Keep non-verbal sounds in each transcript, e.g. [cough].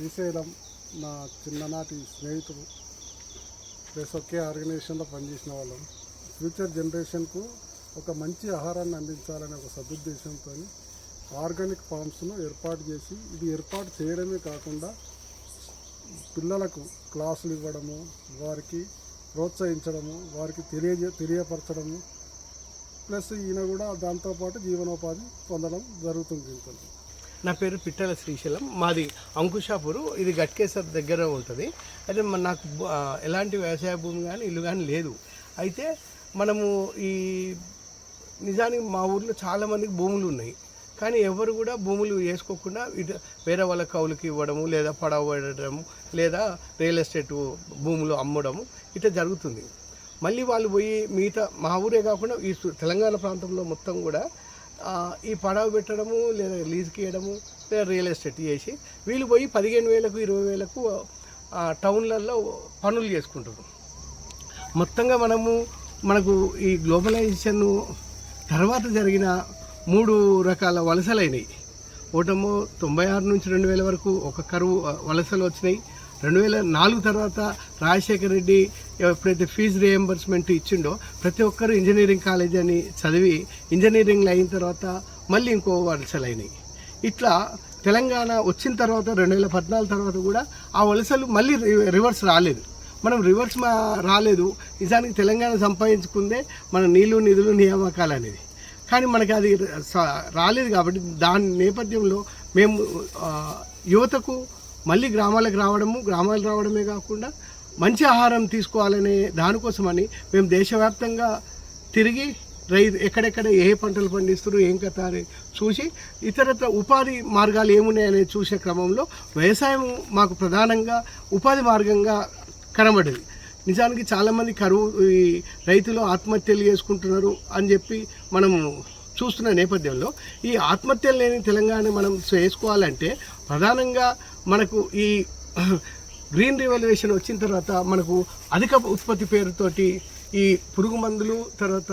శ్రీశైలం నా చిన్ననాటి స్నేహితుడు ప్లస్ ఒకే ఆర్గనైజేషన్లో పనిచేసిన వాళ్ళం. ఫ్యూచర్ జనరేషన్కు ఒక మంచి ఆహారాన్ని అందించాలనే ఒక సదుద్దేశంతో ఆర్గానిక్ ఫార్మ్స్ను ఏర్పాటు చేసి ఇది ఏర్పాటు చేయడమే కాకుండా పిల్లలకు క్లాసులు ఇవ్వడము వారికి ప్రోత్సహించడము వారికి తెలియజే తెలియపరచడము ప్లస్ ఈయన కూడా దాంతోపాటు జీవనోపాధి పొందడం జరుగుతుంది. దీంతో నా పేరు పిట్టల శ్రీశైలం. మాది అంకుషాపూరు ఇది గట్కేశ్వర్ దగ్గర ఉంటుంది. అయితే నాకు ఎలాంటి వ్యవసాయ భూమి కానీ ఇల్లు కానీ లేదు. అయితే మనము ఈ నిజానికి మా ఊర్లో చాలామందికి భూములు ఉన్నాయి. కానీ ఎవరు కూడా భూములు వేసుకోకుండా ఇటు వేరే వాళ్ళ కౌలుకి ఇవ్వడము లేదా పడవ పెట్టడము లేదా రియల్ ఎస్టేట్ భూములు అమ్మడము ఇట్లా జరుగుతుంది. మళ్ళీ వాళ్ళు పోయి మిగతా మా ఊరే కాకుండా ఈ తెలంగాణ ప్రాంతంలో మొత్తం కూడా ఈ పడవ పెట్టడము లేదా లీజ్కి ఇవ్వడము లేదా రియల్ ఎస్టేట్ చేసి వీళ్ళు పోయి పదిహేను వేలకు ఇరవై వేలకు టౌన్లలో పనులు చేసుకుంటారు మొత్తంగా మనము మనకు ఈ గ్లోబలైజేషన్ తర్వాత జరిగిన మూడు రకాల వలసలైనవి ఓటము తొంభై ఆరు నుంచి రెండు వేల వరకు ఒక కరువు వలసలు వచ్చినాయి. రెండు వేల నాలుగు తర్వాత రాజశేఖర రెడ్డి ఎప్పుడైతే ఫీజు రియంబర్స్మెంట్ ఇచ్చిండో ప్రతి ఒక్కరు ఇంజనీరింగ్ కాలేజ్ అని చదివి ఇంజనీరింగ్లు అయిన తర్వాత మళ్ళీ ఇంకో వలసలు అయినాయి. ఇట్లా తెలంగాణ వచ్చిన తర్వాత రెండు వేల పద్నాలుగు తర్వాత కూడా ఆ వలసలు మళ్ళీ రివర్స్ రాలేదు. మనం రివర్స్ మా రాలేదు. నిజానికి తెలంగాణ సంపాదించుకుందే మన నీళ్ళు నిధులు నియామకాలు అనేది. కానీ మనకి అది స- రాలేదు కాబట్టి దాని నేపథ్యంలో మేము యువతకు మళ్ళీ గ్రామాలకు రావడము గ్రామాలకు రావడమే కాకుండా మంచి ఆహారం తీసుకోవాలనే దానికోసమని మేము దేశవ్యాప్తంగా తిరిగి రై ఎక్కడెక్కడ ఏ పంటలు పండిస్తారు ఏం కథ అని చూసి ఇతరత్ర ఉపాధి మార్గాలు ఏమున్నాయనే చూసే క్రమంలో వ్యవసాయం మాకు ప్రధానంగా ఉపాధి మార్గంగా కనబడేది. నిజానికి చాలామంది కరువు ఈ రైతులు ఆత్మహత్యలు చేసుకుంటున్నారు అని చెప్పి మనం చూస్తున్న నేపథ్యంలో ఈ ఆత్మహత్యలు లేని తెలంగాణ మనం చేసుకోవాలంటే ప్రధానంగా మనకు ఈ గ్రీన్ రివల్యూషన్ వచ్చిన తర్వాత మనకు అధిక ఉత్పత్తి పేరుతోటి ఈ పురుగు మందులు తర్వాత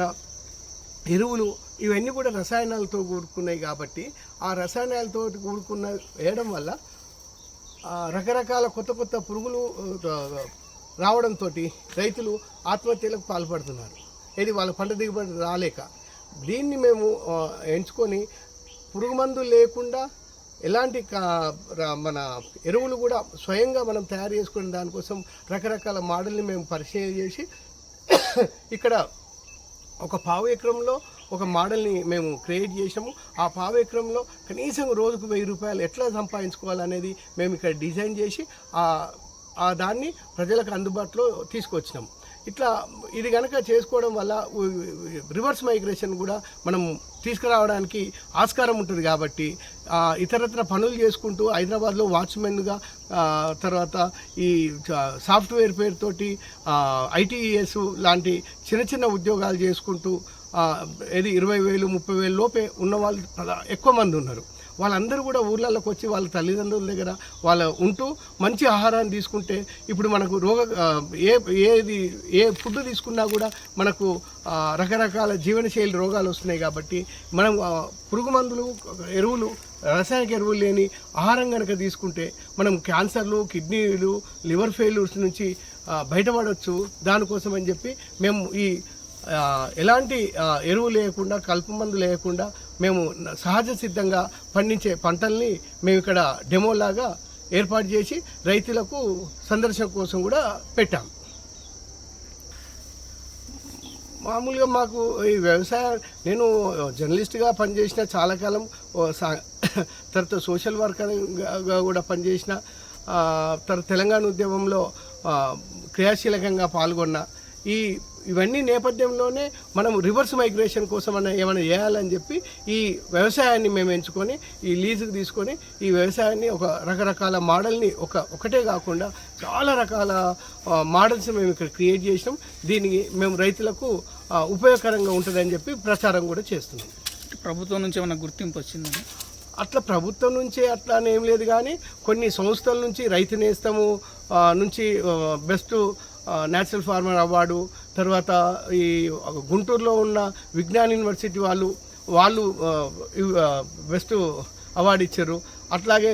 ఎరువులు ఇవన్నీ కూడా రసాయనాలతో కూడుకున్నాయి కాబట్టి ఆ రసాయనాలతో కూడుకున్న వేయడం వల్ల రకరకాల కొత్త కొత్త పురుగులు రావడంతో రైతులు ఆత్మహత్యలకు పాల్పడుతున్నారు. ఇది వాళ్ళ పంట దిగుబడి రాలేక దీన్ని మేము ఎంచుకొని పురుగు మందులు లేకుండా ఎలాంటి కా- మన ఎరువులు కూడా స్వయంగా మనం తయారు చేసుకునే దానికోసం రకరకాల మోడల్ని మేము పరిచయం చేసి [coughs] ఇక్కడ ఒక పావు ఎకరంలో ఒక మోడల్ని మేము క్రియేట్ చేసాము ఆ పావు ఎకరంలో కనీసం రోజుకు వెయ్యి రూపాయలు ఎట్లా సంపాదించుకోవాలనేది మేము ఇక్కడ డిజైన్ చేసి ఆ ఆ దాన్ని ప్రజలకు అందుబాటులో తీసుకొచ్చినాం. ఇట్లా ఇది కనుక చేసుకోవడం వల్ల రివర్స్ మైగ్రేషన్ కూడా మనం తీసుకురావడానికి ఆస్కారం ఉంటుంది కాబట్టి ఇతరత్ర పనులు చేసుకుంటూ హైదరాబాద్లో వాచ్మెన్గా తర్వాత ఈ సాఫ్ట్వేర్ పేరుతోటి ఐటీఎస్ లాంటి చిన్న చిన్న ఉద్యోగాలు చేసుకుంటూ ఇది ఇరవై వేలు ముప్పై వేలు లోపే ఉన్న వాళ్ళు ఎక్కువ మంది ఉన్నారు. వాళ్ళందరూ కూడా ఊర్లలోకి వచ్చి వాళ్ళ తల్లిదండ్రుల దగ్గర వాళ్ళ ఉంటూ మంచి ఆహారాన్ని తీసుకుంటే ఇప్పుడు మనకు రోగ ఏ ఏది ఏ ఫుడ్ తీసుకున్నా కూడా మనకు రకరకాల జీవనశైలి రోగాలు వస్తున్నాయి కాబట్టి మనం పురుగు మందులు ఎరువులు రసాయనిక ఎరువులు లేని ఆహారం కనుక తీసుకుంటే మనం క్యాన్సర్లు కిడ్నీలు లివర్ ఫెయిల్యూర్స్ నుంచి బయటపడవచ్చు దానికోసం అని చెప్పి మేము ఈ ఎలాంటి ఎరువు లేకుండా కలుపు మందు లేకుండా మేము సహజ సిద్ధంగా పండించే పంటల్ని మేము ఇక్కడ డెమోలాగా ఏర్పాటు చేసి రైతులకు సందర్శన కోసం కూడా పెట్టాం. మామూలుగా మాకు ఈ వ్యవసాయ నేను జర్నలిస్ట్గా పనిచేసిన చాలా కాలం సా- తర్వాత సోషల్ వర్కర్గా కూడా పనిచేసిన తర్వాత తెలంగాణ ఉద్యమంలో క్రియాశీలకంగా పాల్గొన్న ఈ ఇవన్నీ నేపథ్యంలోనే మనం రివర్స్ మైగ్రేషన్ కోసం అన్న ఏమైనా చేయాలని చెప్పి ఈ వ్యవసాయాన్ని మేము ఎంచుకొని ఈ లీజుకు తీసుకొని ఈ వ్యవసాయాన్ని ఒక రకరకాల మోడల్ని ఒక ఒకటే కాకుండా చాలా రకాల మోడల్స్ మేము ఇక్కడ క్రియేట్ చేసినాం. దీనికి మేము రైతులకు ఉపయోగకరంగా ఉంటుందని చెప్పి ప్రచారం కూడా చేస్తున్నాం. ప్రభుత్వం నుంచి ఏమైనా గుర్తింపు వచ్చిందని అట్లా ప్రభుత్వం నుంచి అట్లా అని ఏం లేదు కానీ కొన్ని సంస్థల నుంచి రైతు నేస్తము నుంచి బెస్ట్ నేచురల్ ఫార్మర్ అవార్డు తర్వాత ఈ గుంటూరులో ఉన్న విజ్ఞాన్ యూనివర్సిటీ వాళ్ళు వాళ్ళు బెస్ట్ అవార్డు ఇచ్చారు. అట్లాగే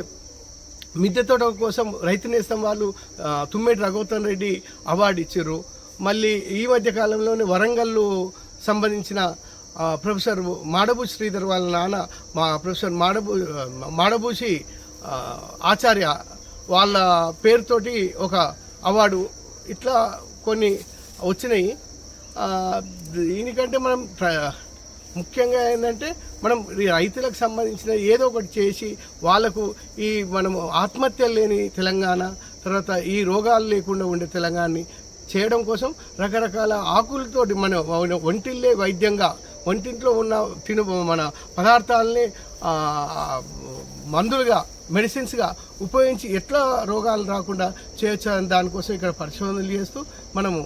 మిద్దె తోట కోసం రైతు నేస్తం వాళ్ళు తుమ్మేటి రఘువతన్ రెడ్డి అవార్డు ఇచ్చారు. మళ్ళీ ఈ మధ్య కాలంలోనే వరంగల్లు సంబంధించిన ప్రొఫెసర్ మాడబు శ్రీధర్ వాళ్ళ నాన్న మా ప్రొఫెసర్ మాడభూ మాడభూషి ఆచార్య వాళ్ళ పేరుతోటి ఒక అవార్డు ఇట్లా కొన్ని వచ్చినాయి. దీనికంటే మనం ప్ర- ముఖ్యంగా ఏంటంటే మనం ఈ రైతులకు సంబంధించిన ఏదో ఒకటి చేసి వాళ్ళకు ఈ మనము ఆత్మహత్యలు లేని తెలంగాణ తర్వాత ఈ రోగాలు లేకుండా ఉండే తెలంగాణని చేయడం కోసం రకరకాల ఆకులతోటి మన ఒంటిల్లే వైద్యంగా వంటింట్లో ఉన్న తిను మన పదార్థాలని మందులుగా మెడిసిన్స్గా ఉపయోగించి ఎట్లా రోగాలు రాకుండా చేయొచ్చు అని దానికోసం ఇక్కడ పరిశోధనలు చేస్తూ మనము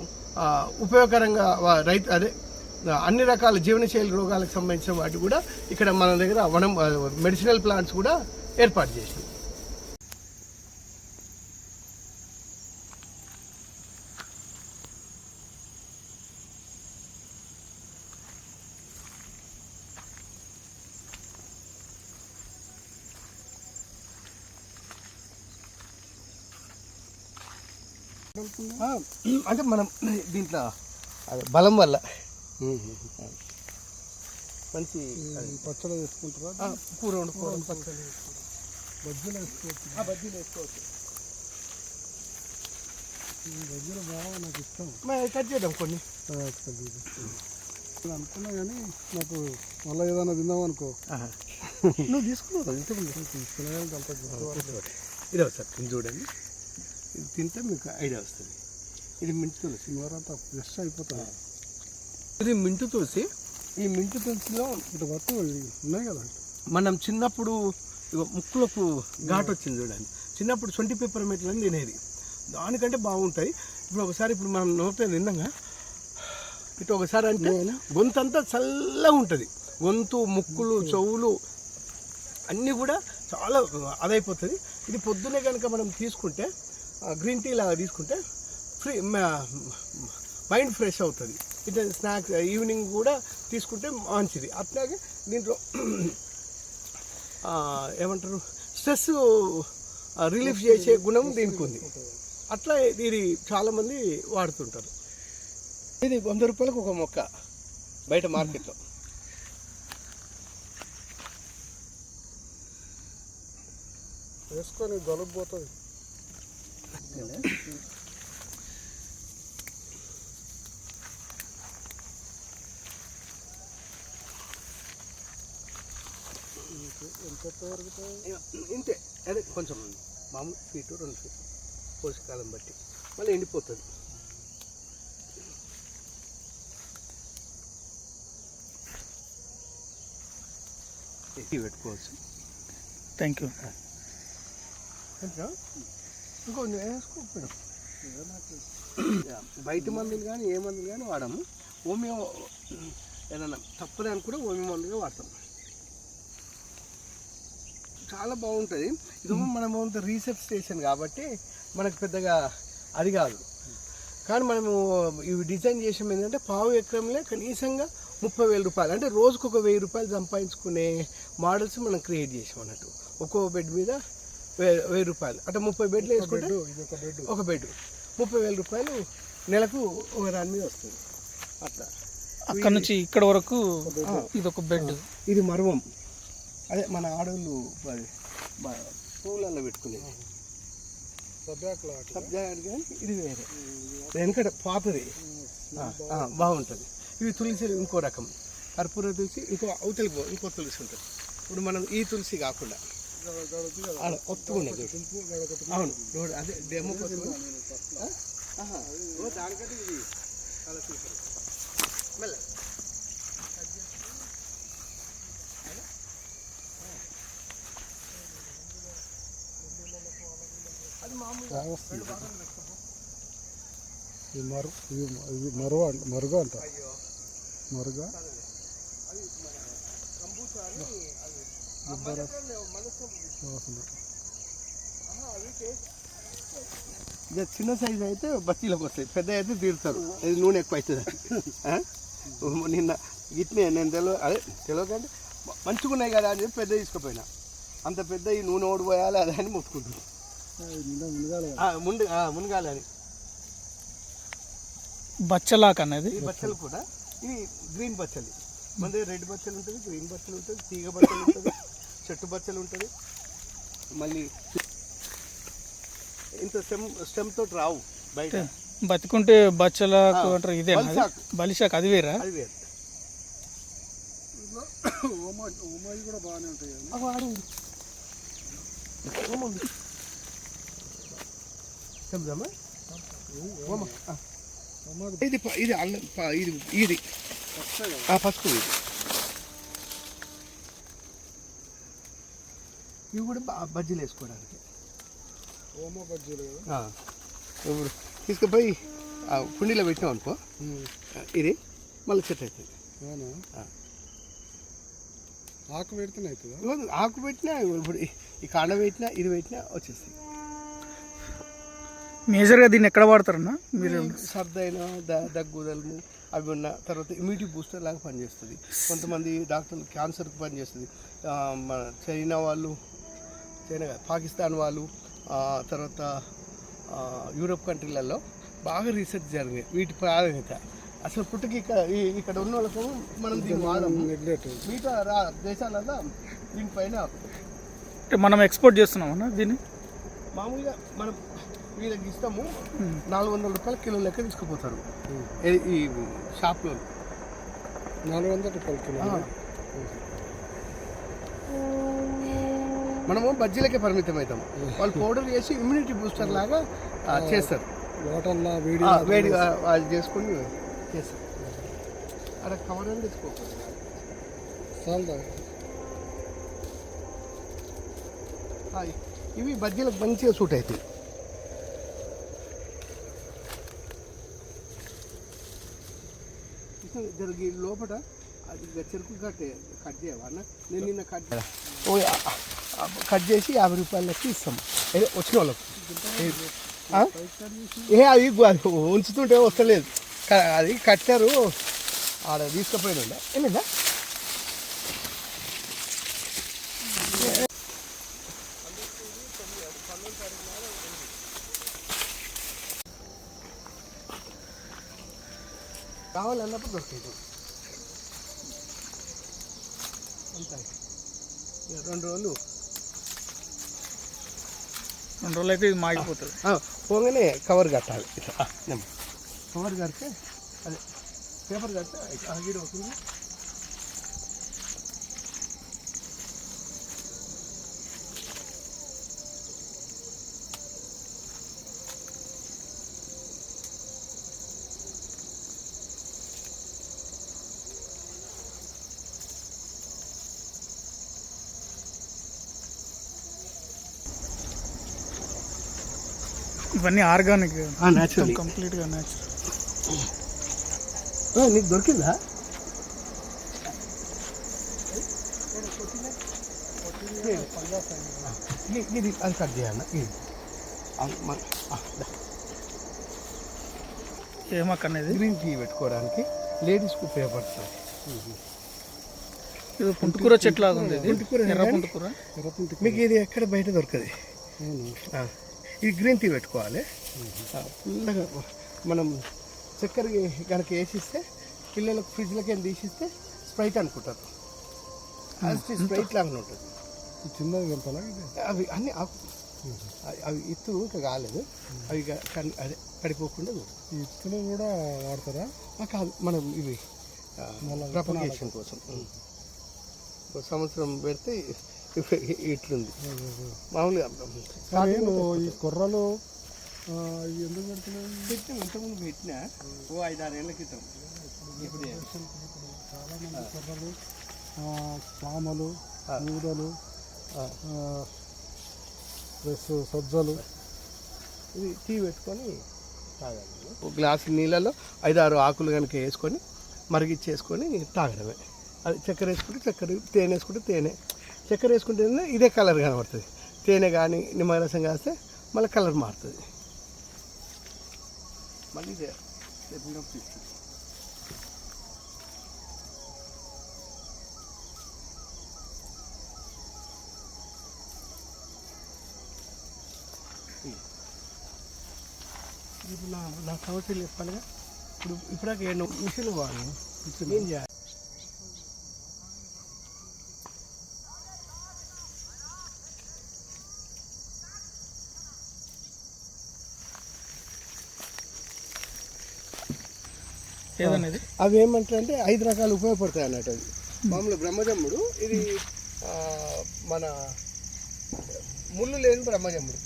ఉపయోగకరంగా రైతు అదే అన్ని రకాల జీవనశైలి రోగాలకు సంబంధించిన వాటి కూడా ఇక్కడ మన దగ్గర వనం మెడిసినల్ ప్లాంట్స్ కూడా ఏర్పాటు చేసినాం అంటే మనం దీంట్లో అదే బలం వల్ల. మంచి పచ్చడి వేసుకుంటారా కూర వండుకోవడం పచ్చడి బజ్జీలు వేసుకోవచ్చు. ఆ, బజ్జీలు వేసుకోవచ్చు. ఈ బజ్జీలు బాగా నాకు ఇష్టం. కట్ చేద్దాం కొన్ని. నేను అనుకున్నా కానీ నాకు మళ్ళీ ఏదైనా తిందాం అనుకో. [laughs] నువ్వు తీసుకున్నావు ఇంతకు తినగలిగి అంత. ఇది తిని చూడండి. ఇది తింటే మీకు ఐడియా వస్తుంది. ఇది మింటు తులసి అంతా ఫ్రెష్ అయిపోతుంది ఇది మింటు తులసి? ఈ మింటు తులసిలో ఇటు ఇవి ఉన్నాయి కదా మనం చిన్నప్పుడు ముక్కులకు ఘాటు వచ్చింది చూడండి. చిన్నప్పుడు సొంటి పేపర్ మెట్లని తినేది. దానికంటే బాగుంటాయి. ఇప్పుడు ఒకసారి ఇప్పుడు మనం నోట్లో తిన్నాగా ఇటు ఒకసారి అంటే గొంతు అంతా చల్లగా ఉంటుంది. గొంతు ముక్కులు చెవులు అన్నీ కూడా చాలా అదైపోతుంది. ఇది పొద్దునే కనుక మనం తీసుకుంటే గ్రీన్ టీ లాగా తీసుకుంటే ఫ్రీ మైండ్ ఫ్రెష్ అవుతుంది. ఇట్లా స్నాక్స్ ఈవినింగ్ కూడా తీసుకుంటే మంచిది. అట్లాగే దీంట్లో ఏమంటారు స్ట్రెస్ రిలీఫ్ చేసే గుణం దీనికి ఉంది అట్లా ఇది చాలామంది వాడుతుంటారు. ఇది వంద రూపాయలకు ఒక మొక్క బయట మార్కెట్లో. వేసుకొని గొలబోతుంది పోతుంది. ఎంత పెరుగుతాయి ఇంతే. అదే కొంచెం మామూలు ఫీటు రెండు ఫీటు. పోషకాలం బట్టి. మళ్ళీ ఎండిపోతుంది. పెట్టుకోవచ్చు. Thank you? ఇంకో వేసుకోకపోయినా బయట మందులు కానీ ఏ మందులు కానీ వాడము. హోమియో ఏదైనా తప్పదని కూడా హోమియో మందుగా వాడతాం. చాలా బాగుంటుంది. ఇదేమో మనము రీసెర్చ్ స్టేషన్ కాబట్టి మనకు పెద్దగా అది కాదు. కానీ మనము ఇవి డిజైన్ చేసాం ఏంటంటే పావు ఎకరంలో కనీసంగా ముప్పై వేల రూపాయలు అంటే రోజుకు ఒక వెయ్యి రూపాయలు సంపాదించుకునే మోడల్స్ మనం క్రియేట్ చేసాం అన్నట్టు. ఒక్కో బెడ్ మీద వెయ్యి రూపాయలు. అంటే ముప్పై బెడ్లు వేసుకుంటే ఇది ఒక బెడ్ ఒక బెడ్ ముప్పై వేల రూపాయలు నెలకు ఒక దాని మీద వస్తుంది. అట్లా. అక్కడ నుంచి ఇక్కడ వరకు ఇది ఒక బెడ్ ఇది మర్వం అదే మన ఆడవాళ్ళు పువ్వులలో పెట్టుకునేది ఇది వేరే. వెనకట పాతది బాగుంటుంది. ఇవి తులసి ఇంకో రకం. కర్పూర తులసి ఇంకో అవతలి ఇంకో తులసి ఉంటుంది. ఇప్పుడు మనం ఈ తులసి కాకుండా ఆడ ఒత్తుకున్నది అవును రోడ్ అదే డెమో దానికంటే ఇది మెల్ల మరు ఇది మరువ అంట మరుగ అంట. మరుగ. వాసన ఇక చిన్న సైజు అయితే బస్తీలకు వస్తాయి. పెద్ద అయితే తీరుతారు ఇది నూనె ఎక్కువ అవుతుంది? నిన్న ఇట్నే నేను తెలియ అదే తెలియకంటే మంచిగా ఉన్నాయి కదా అని చెప్పి పెద్ద తీసుకుపోయినా. అంత పెద్ద ఈ నూనె ఓడిపోయాలి అదే అని మొత్తుకుంటుంది ముందు మునగాలి అని బచ్చలాక్ అనేది. ఈ బచ్చలు కూడా. ఇది గ్రీన్ బచ్చలి. మన దగ్గర రెడ్ బచ్చలు ఉంటుంది గ్రీన్ బచ్చలు ఉంటుంది తీగ బచ్చలు ఉంటుంది. చెట్టు బచ్చలు ఉంటుంది. మళ్ళీ ఇంత స్టెమ్ స్టెమ్ తోటి రావు బయట. బతికుంటే బచ్చలాకు అంటారు ఇదే బలిశాక్. బలిశాక్ అది వేరా? అది వేరు. కూడా బాగానే ఉంటాయి. చెప్దామా? ఇది ప- ఇది అల్లం ప- ఇది ఇది. పసుపు ఇది. ఇవి కూడా బజ్జీలు వేసుకోవడానికి. ఓమ బజ్జీలు. ఇప్పుడు తీసుకుపోయి కుండీలో పెట్టినాం అనుకో. ఇది మళ్ళీ చెట్టు అవుతుంది. ఆకు పెడితేనే అవుతుందా? ఆకు పెట్టినా ఇప్పుడు ఈ- కాండ పెట్టినా ఇది పెట్టినా వచ్చేస్తాయి. మేజర్గా దీన్ని ఎక్కడ వాడతారన్నా? మీరు సర్దైన ద దగ్గుదలము అవి ఉన్న తర్వాత ఇమ్యూనిటీ బూస్టర్ లాగా పనిచేస్తుంది. కొంతమంది డాక్టర్లు క్యాన్సర్కి పనిచేస్తుంది. ఆ, మన చైనా వాళ్ళు చైనా పాకిస్తాన్ వాళ్ళు ఆ, తర్వాత యూరోప్ కంట్రీలలో బాగా రీసెర్చ్ జరిగింది వీటి ప్రాధాన్యత. అసలు పుట్టుకి ఇక్కడ ఈ- ఇక్కడ ఉన్న వాళ్ళకు మనం దీన్ని వాడము. నెగ్లెక్ట్ మిగతా రా దేశాలలో దీనిపైన అంటే మనం ఎక్స్పోర్ట్ చేస్తున్నామన్నా దీన్ని? మామూలుగా మనం వీళ్ళకి ఇస్తాము. నాలుగు వందల రూపాయల కిలో లెక్క తీసుకుపోతారు. ఈ- ఈ షాప్లో. నాలుగు వందల రూపాయల కిలో. మనము బజ్జీలకే పరిమితం అవుతాం వాళ్ళు పౌడర్ చేసి ఇమ్యూనిటీ బూస్టర్ లాగా చేస్తారు. వాటర్లా వేడి వేడిగా అది చేసుకొని చేస్తారు. అక్కడ కవర్ అని ఆ, ఇవి బజ్జీలకు మంచిగా సూట్ అవుతాయి. లోపల అది చెరుకు కట్ కట్ చేయవా నేను నిన్న కట్ ఓ కట్ చేసి యాభై రూపాయలకి ఇస్తాం. ఏదో వచ్చిన వాళ్ళకు. ఏ అది ఉంచుతుంటే వస్తలేదు. అది కట్టారు ఆడ తీసుకుపోయిన ఏమిందా? కావాలన్నప్పుడు దొరికేది అంతే రెండు రోజులు రెండు రోజులు అయితే ఇది మాగిపోతుంది. పోగానే కవర్ కట్టాలి. ఇట్లా. కవర్ కడితే అదే పేపర్ కడితే ఆ అవుతుంది. ఇవన్నీ ఆర్గానిక్. న్యాచురల్ కంప్లీట్గా న్యాచురల్ నీకు దొరికిందా? ఇది ఇది అది కట్ చేయాలన్న ఇది. అది మన- ఆ, దా. ఏమక్క అనేది? గ్రీన్ టీ పెట్టుకోవడానికి లేడీస్కి ఉపయోగపడుతుంది. ఇది పుంటుకూర చెట్టు లాగా ఉంది ఇది. పుంటుకూర ఎర్ర పుంటుకూర. మీకు ఇది ఎక్కడ బయట దొరకదు. ఇది గ్రీన్ టీ పెట్టుకోవాలి. ఫుల్గా మనం చక్కెర కనుక వేసిస్తే పిల్లలకు ఫ్రిడ్జ్లకి ఏం తీసిస్తే స్ప్రైట్ అనుకుంటారు. అది స్ప్రైట్ లాగానే ఉంటుంది. ఈ చిన్నది వెళ్తాలా ఇది అవి అన్ని ఆకు. అవి- ఇత్తు ఇంకా కాలేదు. అవి అదే పడిపోకుండా. ఈ ఇత్తులు కూడా వాడతారా? కాదు మనం ఇవి ప్రపగేషన్ కోసం. సంవత్సరం పెడితే ఇట్లుంది. మామూలుగా నువ్వు ఈ కొర్రలు ఎందుకు పెడుతున్నావు? పెట్టిన ఇంతకుముందు పెట్టినా. ఓ ఐదు ఆరు ఏళ్ళ క్రితం. ఇప్పుడు చాలా మంది కొర్రలు సామలు ఆ, ప్లస్ సజ్జలు. ఇది టీ పెట్టుకొని తాగాలి. ఒక గ్లాసు నీళ్ళలో ఐదు ఆరు ఆకులు కనుక వేసుకొని మరిగిచ్చేసుకొని తాగడమే. అది చక్కెర వేసుకుంటే చక్కెర తేనె వేసుకుంటే తేనె. చక్కెర వేసుకుంటే ఇదే కలర్ కనబడుతుంది. తేనె కానీ నిమ్మరసం కాస్తే మళ్ళీ కలర్ మారుతుంది. మళ్ళీ ఇదే. ఇప్పుడు నా నా సమస్యలు చెప్పాలిగా ఇప్పుడు ఇప్పుడాక ఏం మిషన్ వాడు ఏం చేయాలి? అవి ఏమంటారు అంటే ఐదు రకాలు ఉపయోగపడతాయి అన్నట్టు అవి మామూలు బ్రహ్మజమ్ముడు ఇది మన ముళ్ళు లేని బ్రహ్మజమ్ముడు.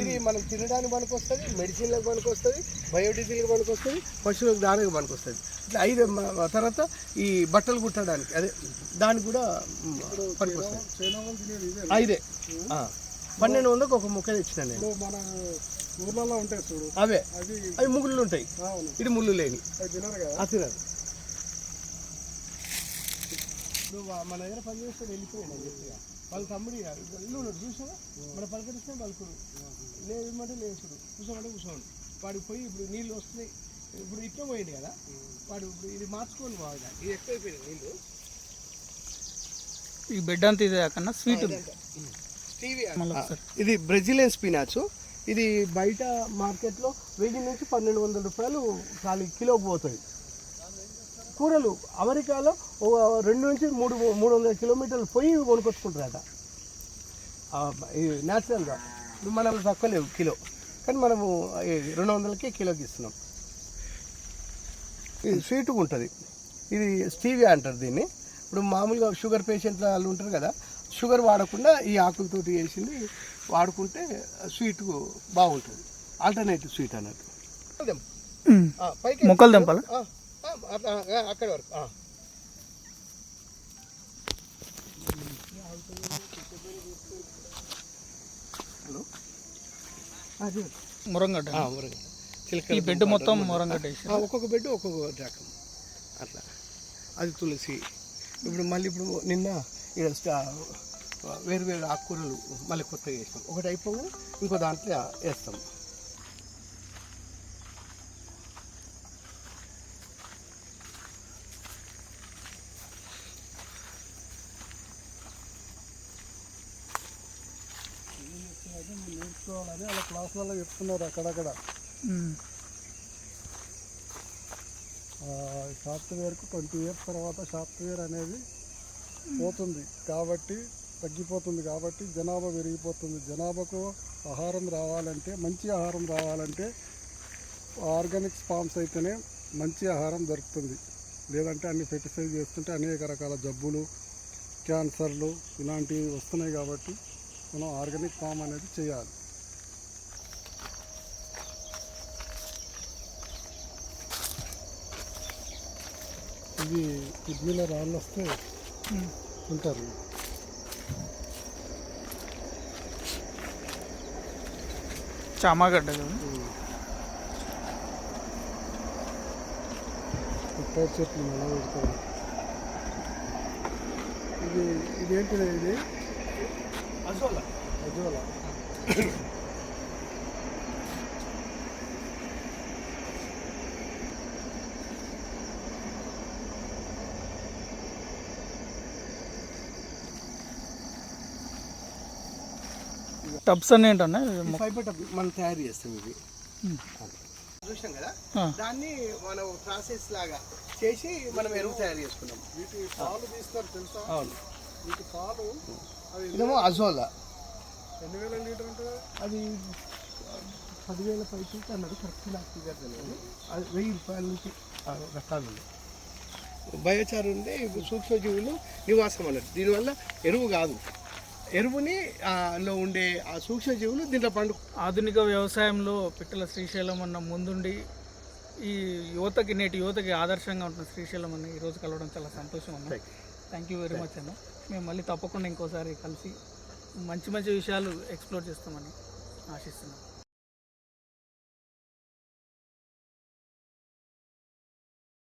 ఇది మనం తినడానికి పనికి వస్తుంది మెడిసిన్లకు పనికి వస్తుంది బయోడీజిల్కి పనికి వస్తుంది పశువులకు దానికి పనికి వస్తుంది ఇట్లా ఐదు తర్వాత ఈ బట్టలు కుట్టడానికి అదే దానికి కూడా మ్, పనికి వస్తుంది చైనా వాళ్ళు తినేది ఇదే. ఐదే. పన్నెండు వందలకు ఒక ముక్క తెచ్చిన నేను. ఊర్లలో ఉంటాయి చూడు. అవే. అవి అవి ముగ్గులు ఉంటాయి. ఇది ముళ్ళు లేని. అవి తినరు మన దగ్గర పని చేస్తే వెళ్ళిపోయాను అని చెప్పి వాళ్ళ తమ్ముడు ఇల్లు ఉన్నాడు చూసావా? మన పలకరిస్తే పలుకుడు. లేదు ఇమ్మంటే లేచుడు కూర్చోమంటే కూర్చోండి వాడికి పోయి ఇప్పుడు నీళ్ళు వస్తున్నాయి. ఇప్పుడు ఇట్లా పోయింది కదా. వాడు ఇప్పుడు ఇది మార్చుకోండి బాగా ఇది ఎక్కువైపోయింది నీళ్ళు? ఈ బెడ్ అంతా ఇదే కన్నా స్వీట్ మళ్ళీ ఇది బ్రెజిలియన్ స్పినాచ్. ఇది బయట మార్కెట్లో వెయ్యి నుంచి పన్నెండు వందల రూపాయలు ఖాళీ కిలోకి పోతుంది కూరలు అమెరికాలో ఒక రెండు నుంచి మూడు మూడు వందల కిలోమీటర్లు పోయి కొనుకొచ్చుకుంటారట. న్యాచురల్గా మనం తక్కువ లేవు కిలో. కానీ మనము రెండు వందలకే కిలోకి ఇస్తున్నాం. ఇది స్వీట్గా ఉంటుంది. ఇది స్టీవియా అంటారు దీన్ని. ఇప్పుడు మామూలుగా షుగర్ పేషెంట్లు వాళ్ళు ఉంటారు కదా షుగర్ వాడకుండా ఈ ఆకులతోటి వేసింది వాడుకుంటే స్వీట్ బాగుంటుంది. ఆల్టర్నేటివ్ స్వీట్ అన్నట్టు. ఉమ్. ఆ, పైకి మొక్కలు ఆ, అక్కడి వరకు ఆ. హలో? అది మురంగడ్డ మురగ ఈ బెడ్ మొత్తం మురంగడ్డ ఒక్కొక్క బెడ్ ఒక్కొక్క రకం. అట్లా. అది తులసి. ఇప్పుడు మళ్ళీ ఇప్పుడు నిన్న ఇక్కడ వేరు వేరు ఆకుకూరలు మళ్ళీ కొత్తగా వేస్తాం ఒకటి అయిపోగానే ఇంకో దాంట్లో వేస్తాం. నేర్చుకోవాలని అలా క్లాసులలో చెప్తున్నారు అక్కడక్కడ. సాఫ్ట్వేర్కు ట్వంటీ ఇయర్స్ తర్వాత సాఫ్ట్వేర్ అనేది పోతుంది. కాబట్టి తగ్గిపోతుంది కాబట్టి జనాభా పెరిగిపోతుంది. జనాభాకు ఆహారం రావాలంటే మంచి ఆహారం రావాలంటే ఆర్గానిక్ ఫామ్స్ అయితేనే మంచి ఆహారం దొరుకుతుంది. లేదంటే అన్ని ఫెర్టిసైజ్ చేస్తుంటే అనేక రకాల జబ్బులు క్యాన్సర్లు ఇలాంటివి వస్తున్నాయి కాబట్టి మనం ఆర్గానిక్ ఫామ్ అనేది చేయాలి. ఇవి కిడ్నీలో రాళ్ళు వస్తే. ఉంటారు. చామగడ్డ చెట్లు ఎలా పెడతారు ఇది ఇదేంటిది ఇది? అసోలా అజోలా. టబ్స్ అన్నీ ఏంటన్నా? ఫైబర్ టబ్ మనం తయారు చేస్తాం ఇవి. చూసాం కదా. దాన్ని మనం ప్రాసెస్ లాగా చేసి మనం ఎరువు తయారు చేసుకున్నాం. వీటి పాలు తీస్తారు తెలుసా? అవును. వీటి పాలు ఇదేమో అజోలా. ఎన్ని వేల లీటర్ ఉంటుంది? అది పదివేల పైకి అన్నది కరెక్ట్ నాకు తెలియదు అది వెయ్యి రూపాయల నుంచి రకాలు ఉన్నాయి. బయోచారు ఉంటే సూక్ష్మజీవులు నివాసం అన్నట్టు. దీనివల్ల ఎరువు కాదు. ఎరువుని లో ఉండే ఆ సూక్ష్మజీవులు దీంట్లో పండు ఆధునిక వ్యవసాయంలో పిట్టల శ్రీశైలం అన్న ముందుండి ఈ యువతకి నేటి యువతకి ఆదర్శంగా ఉంటున్న శ్రీశైలం అన్న ఈరోజు కలవడం చాలా సంతోషం అన్న. థ్యాంక్ యూ వెరీ మచ్ అన్న. మేము మళ్ళీ తప్పకుండా ఇంకోసారి కలిసి మంచి మంచి విషయాలు ఎక్స్ప్లోర్ చేస్తామని ఆశిస్తున్నాం.